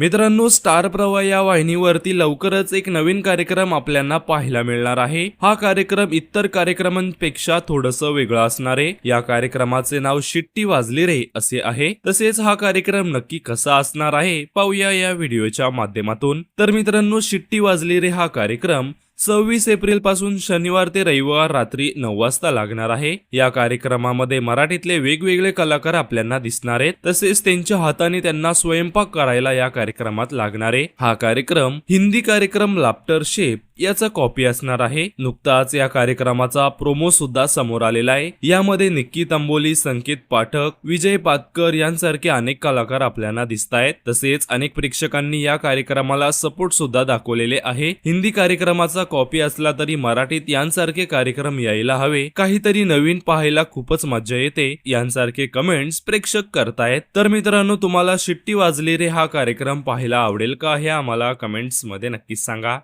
मित्रांनो स्टार प्रवाह या वाहिनीवरती लवकरच एक नवीन कार्यक्रम आपल्याला पाहायला मिळणार आहे. हा कार्यक्रम इतर कार्यक्रमांपेक्षा थोडस वेगळा असणार आहे. या कार्यक्रमाचे नाव शिट्टी वाजली रे असे आहे. तसेच हा कार्यक्रम नक्की कसा असणार आहे पाहूया या व्हिडिओच्या माध्यमातून. तर मित्रांनो शिट्टी वाजली रे हा कार्यक्रम. सव्वीस एप्रिलपासून शनिवार ते रविवार रात्री नऊ वाजता लागणार आहे. या कार्यक्रमामध्ये मराठीतले वेगवेगळे कलाकार आपल्याला दिसणार आहेत. तसेच त्यांच्या हाताने त्यांना स्वयंपाक करायला या कार्यक्रमात लागणार आहे. हा कार्यक्रम हिंदी कार्यक्रम लाफ्टर शेप याचा कॉपी असणार आहे. नुकताच या कार्यक्रमाचा प्रोमो सुद्धा समोर आलेला आहे. यामध्ये निक्की तंबोली संकेत पाठक विजय पातकर यांसारखे अनेक कलाकार आपल्याला दिसत आहेत. तसेच अनेक प्रेक्षकांनी या कार्यक्रमाला सपोर्ट सुद्धा दाखवलेले आहे. हिंदी कार्यक्रमाचा कॉपी असला तरी मराठीत यांसारखे कार्यक्रम यायला हवे. काहीतरी नवीन पाहायला खूपच मज्जा येते. यांसारखे कमेंट्स प्रेक्षक करतायत. तर मित्रांनो तुम्हाला शिट्टी वाजली रे हा कार्यक्रम पाहायला आवडेल का? हे आम्हाला कमेंट्समध्ये नक्कीच सांगा.